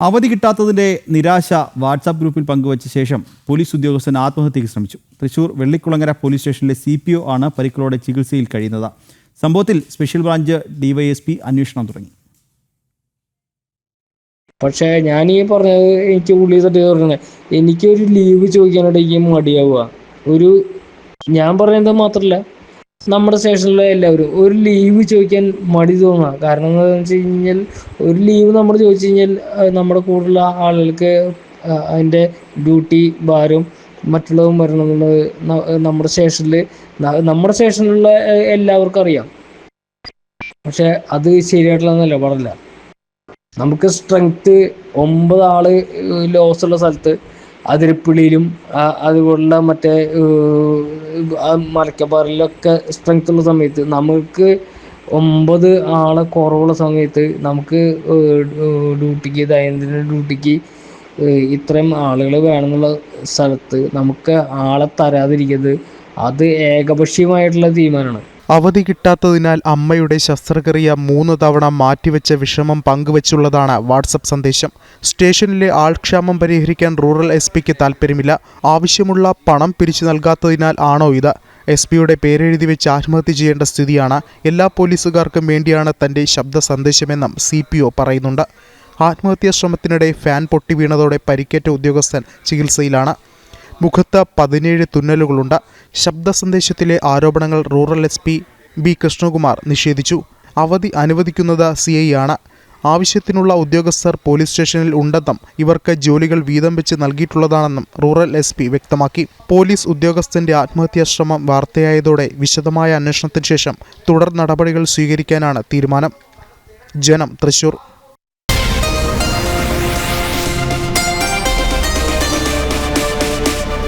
അവധി കിട്ടാത്തതിന്റെ നിരാശ വാട്സാപ്പ് ഗ്രൂപ്പിൽ പങ്കുവച്ച ശേഷം പോലീസ് ഉദ്യോഗസ്ഥൻ ആത്മഹത്യയ്ക്ക് ശ്രമിച്ചു. തൃശൂർ വെള്ളിക്കുളങ്ങര പോലീസ് സ്റ്റേഷനിലെ സി പി ഒ ആണ് പരിക്കുകളോടെ ചികിത്സയിൽ കഴിയുന്നത്. സംഭവത്തിൽ സ്പെഷ്യൽ ബ്രാഞ്ച് ഡിവൈഎസ്പി അന്വേഷണം തുടങ്ങി. പക്ഷേ ഞാൻ ഈ പറഞ്ഞത് എനിക്ക് ഉള്ളി തട്ടി പറഞ്ഞത് എനിക്കൊരു ലീവ് ചോദിക്കാനായിട്ട് എനിക്ക് മടിയാവുക. ഒരു ഞാൻ പറയുന്നത് മാത്രമല്ല നമ്മുടെ സ്റ്റേഷനിലെ എല്ലാവരും ഒരു ലീവ് ചോദിക്കാൻ മടി തോന്നാം കാരണം എന്താണെന്ന് വെച്ച് കഴിഞ്ഞാൽ ഒരു ലീവ് നമ്മൾ ചോദിച്ചു കഴിഞ്ഞാൽ നമ്മുടെ കൂടെയുള്ള ആളുകൾക്ക് അതിന്റെ ഡ്യൂട്ടി ഭാരം മറ്റുള്ളതും വരണം എന്നുള്ളത് ന- നമ്മുടെ സ്റ്റേഷനിൽ നമ്മുടെ സ്റ്റേഷനിലുള്ള എല്ലാവർക്കും അറിയാം. പക്ഷെ അത് ശരിയായിട്ടുള്ള നിലപാടല്ല നമുക്ക് സ്ട്രെങ്ത് ഒമ്പത് ആൾ ലോസ് ഉള്ള സ്ഥലത്ത് അതിരപ്പിള്ളിയിലും ആ- അതുപോലുള്ള മറ്റേ മലക്കപ്പാറിലൊക്കെ സ്ട്രെങ്ത് ഉള്ള സമയത്ത് നമുക്ക് ഒമ്പത് ആളെ കുറവുള്ള സമയത്ത് നമുക്ക് ഡ്യൂട്ടിക്ക് ദൈനംദിന ഡ്യൂട്ടിക്ക് ഇത്രയും ആളുകൾ വേണമെന്നുള്ള സ്ഥലത്ത് നമുക്ക് ആളെ തരാതിരിക്കുന്നത് അത് ഏകപക്ഷീയമായിട്ടുള്ള തീരുമാനമാണ്. അവധി കിട്ടാത്തതിനാൽ അമ്മയുടെ ശസ്ത്രക്രിയ മൂന്ന് തവണ മാറ്റിവെച്ച വിഷമം പങ്കുവച്ചുള്ളതാണ് വാട്സപ്പ് സന്ദേശം. സ്റ്റേഷനിലെ ആൾക്ഷാമം പരിഹരിക്കാൻ റൂറൽ എസ് പിക്ക് താൽപ്പര്യമില്ല. ആവശ്യമുള്ള പണം പിരിച്ചു നൽകാത്തതിനാൽ ആണോ ഇത്? എസ് പിയുടെ പേരെഴുതി വെച്ച് ആത്മഹത്യ ചെയ്യേണ്ട സ്ഥിതിയാണ്. എല്ലാ പോലീസുകാർക്കും വേണ്ടിയാണ് തന്റെ ശബ്ദ സന്ദേശമെന്നും സി പി ഒ പറയുന്നുണ്ട്. ആത്മഹത്യാ ശ്രമത്തിനിടെ ഫാൻ പൊട്ടി വീണതോടെ പരിക്കേറ്റ ഉദ്യോഗസ്ഥൻ ചികിത്സയിലാണ്. മുഖത്ത് പതിനേഴ് തുന്നലുകളുണ്ട്. ശബ്ദ സന്ദേശത്തിലെ ആരോപണങ്ങൾ rural S P B Krishnakumar നിഷേധിച്ചു. അവധി അനുവദിക്കുന്നത് സി ഐ ആണ്. ആവശ്യത്തിനുള്ള ഉദ്യോഗസ്ഥർ പോലീസ് സ്റ്റേഷനിൽ ഉണ്ടെന്നും ഇവർക്ക് ജോലികൾ വീതം വെച്ച് നൽകിയിട്ടുള്ളതാണെന്നും റൂറൽ എസ് പി വ്യക്തമാക്കി. പോലീസ് ഉദ്യോഗസ്ഥന്റെ ആത്മഹത്യാശ്രമം വാർത്തയായതോടെ വിശദമായ അന്വേഷണത്തിന് ശേഷം തുടർ നടപടികൾ സ്വീകരിക്കാനാണ് തീരുമാനം. ജനം തൃശൂർ.